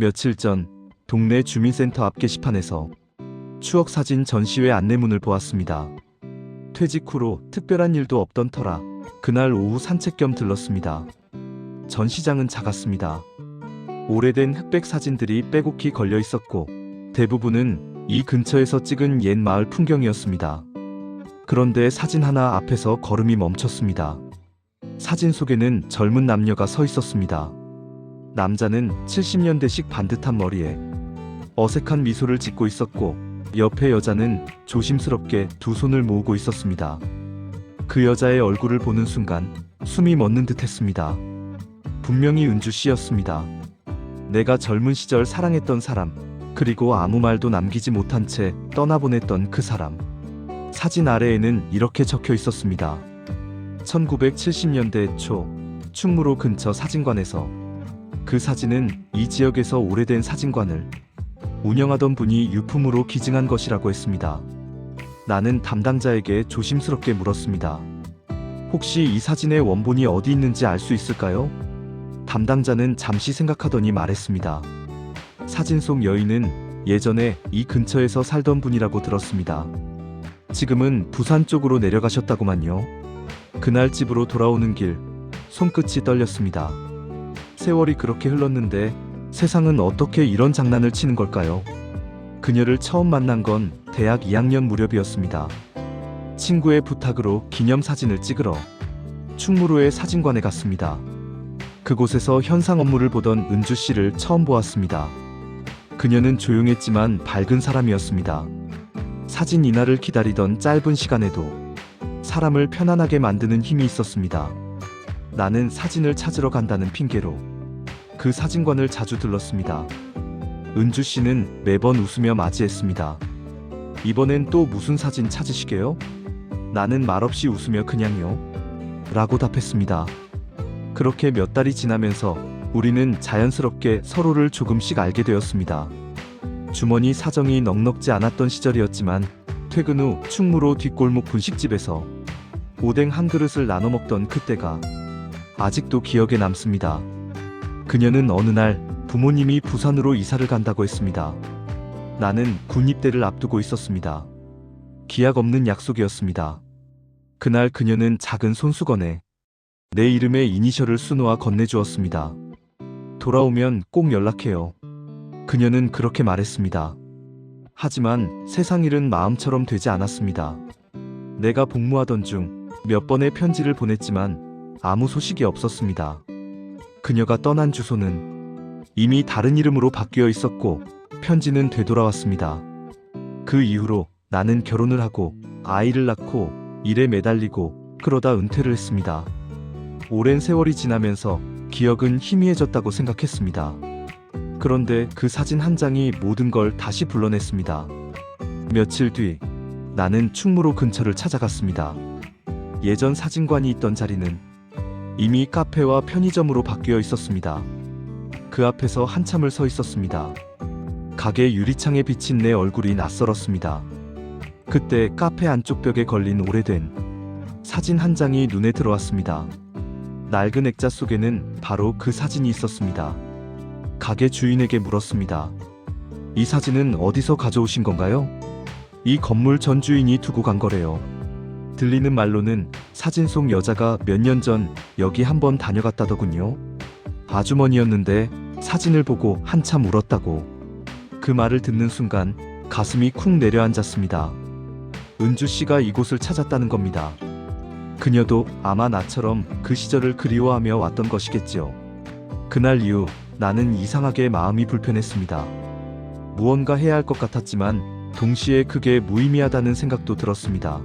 며칠 전 동네 주민센터 앞 게시판에서 추억 사진 전시회 안내문을 보았습니다. 퇴직 후로 특별한 일도 없던 터라 그날 오후 산책 겸 들렀습니다. 전시장은 작았습니다. 오래된 흑백 사진들이 빼곡히 걸려 있었고 대부분은 이 근처에서 찍은 옛 마을 풍경이었습니다. 그런데 사진 하나 앞에서 걸음이 멈췄습니다. 사진 속에는 젊은 남녀가 서 있었습니다. 남자는 70년대식 반듯한 머리에 어색한 미소를 짓고 있었고 옆에 여자는 조심스럽게 두 손을 모으고 있었습니다. 그 여자의 얼굴을 보는 순간 숨이 멎는 듯 했습니다. 분명히 은주 씨였습니다. 내가 젊은 시절 사랑했던 사람, 그리고 아무 말도 남기지 못한 채 떠나보냈던 그 사람. 사진 아래에는 이렇게 적혀 있었습니다. 1970년대 초 충무로 근처 사진관에서 그 사진은 이 지역에서 오래된 사진관을 운영하던 분이 유품으로 기증한 것이라고 했습니다. 나는 담당자에게 조심스럽게 물었습니다. 혹시 이 사진의 원본이 어디 있는지 알 수 있을까요? 담당자는 잠시 생각하더니 말했습니다. 사진 속 여인은 예전에 이 근처에서 살던 분이라고 들었습니다. 지금은 부산 쪽으로 내려가셨다고만요. 그날 집으로 돌아오는 길 손끝이 떨렸습니다. 세월이 그렇게 흘렀는데 세상은 어떻게 이런 장난을 치는 걸까요? 그녀를 처음 만난 건 대학 2학년 무렵이었습니다. 친구의 부탁으로 기념사진을 찍으러 충무로의 사진관에 갔습니다. 그곳에서 현상 업무를 보던 은주 씨를 처음 보았습니다. 그녀는 조용했지만 밝은 사람이었습니다. 사진 이날을 기다리던 짧은 시간에도 사람을 편안하게 만드는 힘이 있었습니다. 나는 사진을 찾으러 간다는 핑계로 그 사진관을 자주 들렀습니다. 은주 씨는 매번 웃으며 맞이했습니다. 이번엔 또 무슨 사진 찾으시게요? 나는 말없이 웃으며 그냥요. 라고 답했습니다. 그렇게 몇 달이 지나면서 우리는 자연스럽게 서로를 조금씩 알게 되었습니다. 주머니 사정이 넉넉지 않았던 시절이었지만 퇴근 후 충무로 뒷골목 분식집에서 오뎅 한 그릇을 나눠 먹던 그때가 아직도 기억에 남습니다. 그녀는 어느 날 부모님이 부산으로 이사를 간다고 했습니다. 나는 군입대를 앞두고 있었습니다. 기약 없는 약속이었습니다. 그날 그녀는 작은 손수건에 내 이름의 이니셜을 수놓아 건네주었습니다. 돌아오면 꼭 연락해요. 그녀는 그렇게 말했습니다. 하지만 세상 일은 마음처럼 되지 않았습니다. 내가 복무하던 중 몇 번의 편지를 보냈지만 아무 소식이 없었습니다. 그녀가 떠난 주소는 이미 다른 이름으로 바뀌어 있었고 편지는 되돌아왔습니다. 그 이후로 나는 결혼을 하고 아이를 낳고 일에 매달리고 그러다 은퇴를 했습니다. 오랜 세월이 지나면서 기억은 희미해졌다고 생각했습니다. 그런데 그 사진 한 장이 모든 걸 다시 불러냈습니다. 며칠 뒤 나는 충무로 근처를 찾아갔습니다. 예전 사진관이 있던 자리는 이미 카페와 편의점으로 바뀌어 있었습니다. 그 앞에서 한참을 서 있었습니다. 가게 유리창에 비친 내 얼굴이 낯설었습니다. 그때 카페 안쪽 벽에 걸린 오래된 사진 한 장이 눈에 들어왔습니다. 낡은 액자 속에는 바로 그 사진이 있었습니다. 가게 주인에게 물었습니다. 이 사진은 어디서 가져오신 건가요? 이 건물 전 주인이 두고 간 거래요. 들리는 말로는 사진 속 여자가 몇 년 전 여기 한번 다녀갔다더군요. 아주머니였는데 사진을 보고 한참 울었다고. 그 말을 듣는 순간 가슴이 쿵 내려앉았습니다. 은주 씨가 이곳을 찾았다는 겁니다. 그녀도 아마 나처럼 그 시절을 그리워하며 왔던 것이겠지요. 그날 이후 나는 이상하게 마음이 불편했습니다. 무언가 해야 할 것 같았지만 동시에 그게 무의미하다는 생각도 들었습니다.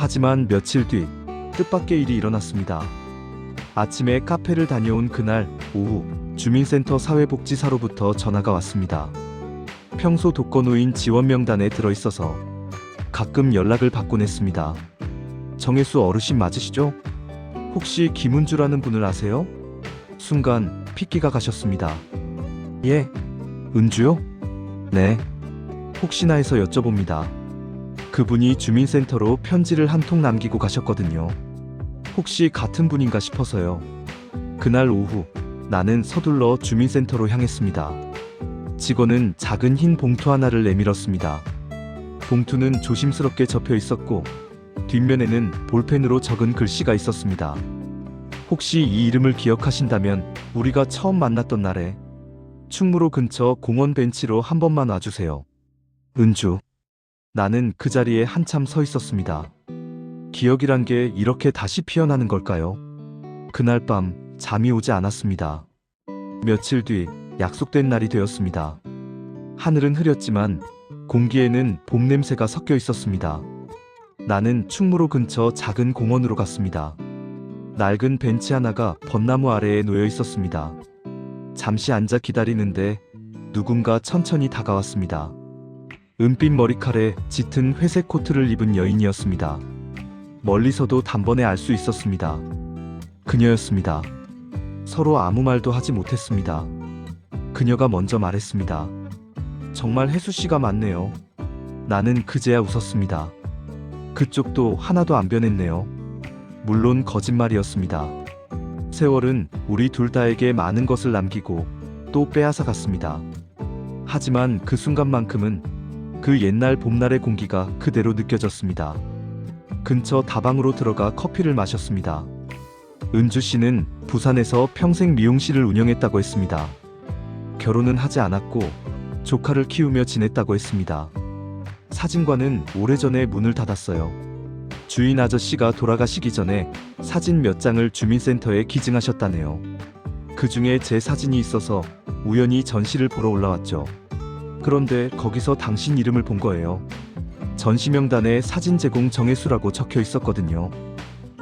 하지만 며칠 뒤 뜻밖의 일이 일어났습니다. 아침에 카페를 다녀온 그날 오후 주민센터 사회복지사로부터 전화가 왔습니다. 평소 독거노인 지원 명단에 들어 있어서 가끔 연락을 받곤 했습니다. 정혜수 어르신 맞으시죠? 혹시 김은주라는 분을 아세요? 순간 핏기가 가셨습니다. 예, 은주요? 네. 혹시나 해서 여쭤봅니다. 그분이 주민센터로 편지를 한 통 남기고 가셨거든요. 혹시 같은 분인가 싶어서요. 그날 오후 나는 서둘러 주민센터로 향했습니다. 직원은 작은 흰 봉투 하나를 내밀었습니다. 봉투는 조심스럽게 접혀 있었고 뒷면에는 볼펜으로 적은 글씨가 있었습니다. 혹시 이 이름을 기억하신다면 우리가 처음 만났던 날에 충무로 근처 공원 벤치로 한 번만 와주세요. 은주. 나는 그 자리에 한참 서 있었습니다. 기억이란 게 이렇게 다시 피어나는 걸까요? 그날 밤 잠이 오지 않았습니다. 며칠 뒤 약속된 날이 되었습니다. 하늘은 흐렸지만 공기에는 봄 냄새가 섞여 있었습니다. 나는 충무로 근처 작은 공원으로 갔습니다. 낡은 벤치 하나가 벚나무 아래에 놓여 있었습니다. 잠시 앉아 기다리는데 누군가 천천히 다가왔습니다. 은빛 머리칼에 짙은 회색 코트를 입은 여인이었습니다. 멀리서도 단번에 알 수 있었습니다. 그녀였습니다. 서로 아무 말도 하지 못했습니다. 그녀가 먼저 말했습니다. 정말 혜수 씨가 맞네요. 나는 그제야 웃었습니다. 그쪽도 하나도 안 변했네요. 물론 거짓말이었습니다. 세월은 우리 둘 다에게 많은 것을 남기고 또 빼앗아 갔습니다. 하지만 그 순간만큼은 그 옛날 봄날의 공기가 그대로 느껴졌습니다. 근처 다방으로 들어가 커피를 마셨습니다. 은주 씨는 부산에서 평생 미용실을 운영했다고 했습니다. 결혼은 하지 않았고 조카를 키우며 지냈다고 했습니다. 사진관은 오래전에 문을 닫았어요. 주인 아저씨가 돌아가시기 전에 사진 몇 장을 주민센터에 기증하셨다네요. 그 중에 제 사진이 있어서 우연히 전시를 보러 올라왔죠. 그런데 거기서 당신 이름을 본 거예요. 전시 명단에 사진 제공 정혜수라고 적혀 있었거든요.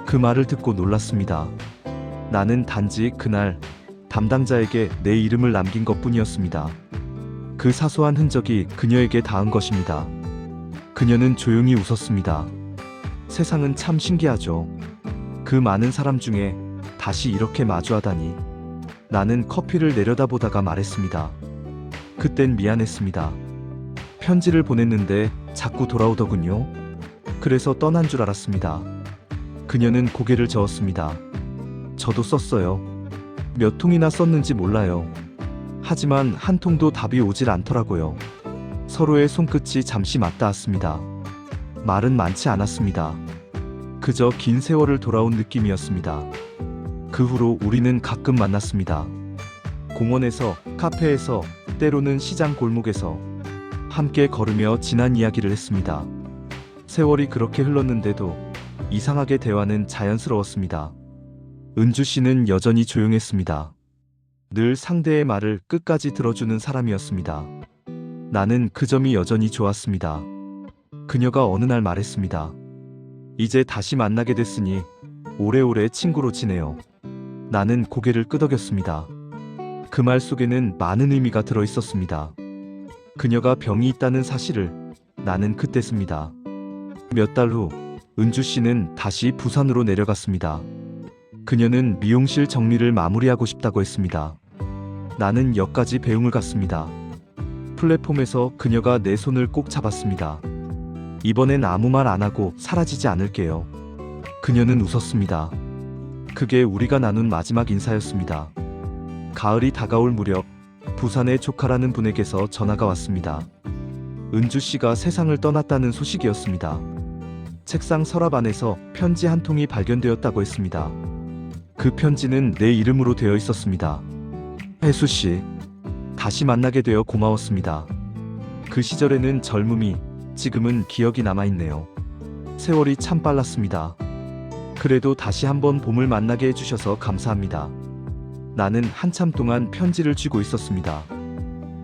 그 말을 듣고 놀랐습니다. 나는 단지 그날 담당자에게 내 이름을 남긴 것 뿐이었습니다. 그 사소한 흔적이 그녀에게 닿은 것입니다. 그녀는 조용히 웃었습니다. 세상은 참 신기하죠. 그 많은 사람 중에 다시 이렇게 마주하다니. 나는 커피를 내려다보다가 말했습니다. 그땐 미안했습니다. 편지를 보냈는데 자꾸 돌아오더군요. 그래서 떠난 줄 알았습니다. 그녀는 고개를 저었습니다. 저도 썼어요. 몇 통이나 썼는지 몰라요. 하지만 한 통도 답이 오질 않더라고요. 서로의 손끝이 잠시 맞닿았습니다. 말은 많지 않았습니다. 그저 긴 세월을 돌아온 느낌이었습니다. 그 후로 우리는 가끔 만났습니다. 공원에서, 카페에서, 때로는 시장 골목에서 함께 걸으며 지난 이야기를 했습니다. 세월이 그렇게 흘렀는데도 이상하게 대화는 자연스러웠습니다. 은주 씨는 여전히 조용했습니다. 늘 상대의 말을 끝까지 들어주는 사람이었습니다. 나는 그 점이 여전히 좋았습니다. 그녀가 어느 날 말했습니다. 이제 다시 만나게 됐으니 오래오래 친구로 지내요. 나는 고개를 끄덕였습니다. 그 말 속에는 많은 의미가 들어 있었습니다. 그녀가 병이 있다는 사실을 나는 그때습니다. 몇 달 후 은주 씨는 다시 부산으로 내려갔습니다. 그녀는 미용실 정리를 마무리하고 싶다고 했습니다. 나는 역까지 배웅을 갔습니다. 플랫폼에서 그녀가 내 손을 꼭 잡았습니다. 이번엔 아무 말 안 하고 사라지지 않을게요. 그녀는 웃었습니다. 그게 우리가 나눈 마지막 인사였습니다. 가을이 다가올 무렵 부산의 조카라는 분에게서 전화가 왔습니다. 은주 씨가 세상을 떠났다는 소식이었습니다. 책상 서랍 안에서 편지 한 통이 발견되었다고 했습니다. 그 편지는 내 이름으로 되어 있었습니다. 혜수 씨, 다시 만나게 되어 고마웠습니다. 그 시절에는 젊음이, 지금은 기억이 남아있네요. 세월이 참 빨랐습니다. 그래도 다시 한번 봄을 만나게 해주셔서 감사합니다. 나는 한참 동안 편지를 쥐고 있었습니다.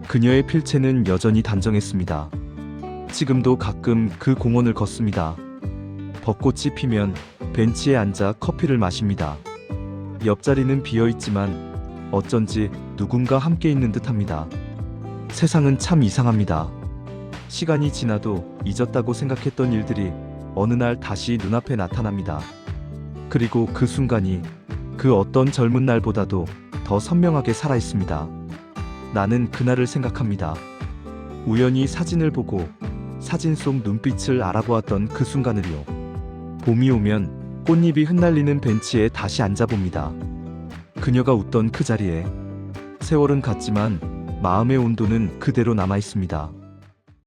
그녀의 필체는 여전히 단정했습니다. 지금도 가끔 그 공원을 걷습니다. 벚꽃이 피면 벤치에 앉아 커피를 마십니다. 옆자리는 비어 있지만 어쩐지 누군가 함께 있는 듯 합니다. 세상은 참 이상합니다. 시간이 지나도 잊었다고 생각했던 일들이 어느 날 다시 눈앞에 나타납니다. 그리고 그 순간이 그 어떤 젊은 날보다도 더 선명하게 살아 있습니다. 나는 그날을 생각합니다. 우연히 사진을 보고 사진 속 눈빛을 알아보았던 그 순간을요. 봄이 오면 꽃잎이 흩날리는 벤치에 다시 앉아봅니다. 그녀가 웃던 그 자리에 세월은 갔지만 마음의 온도는 그대로 남아 있습니다.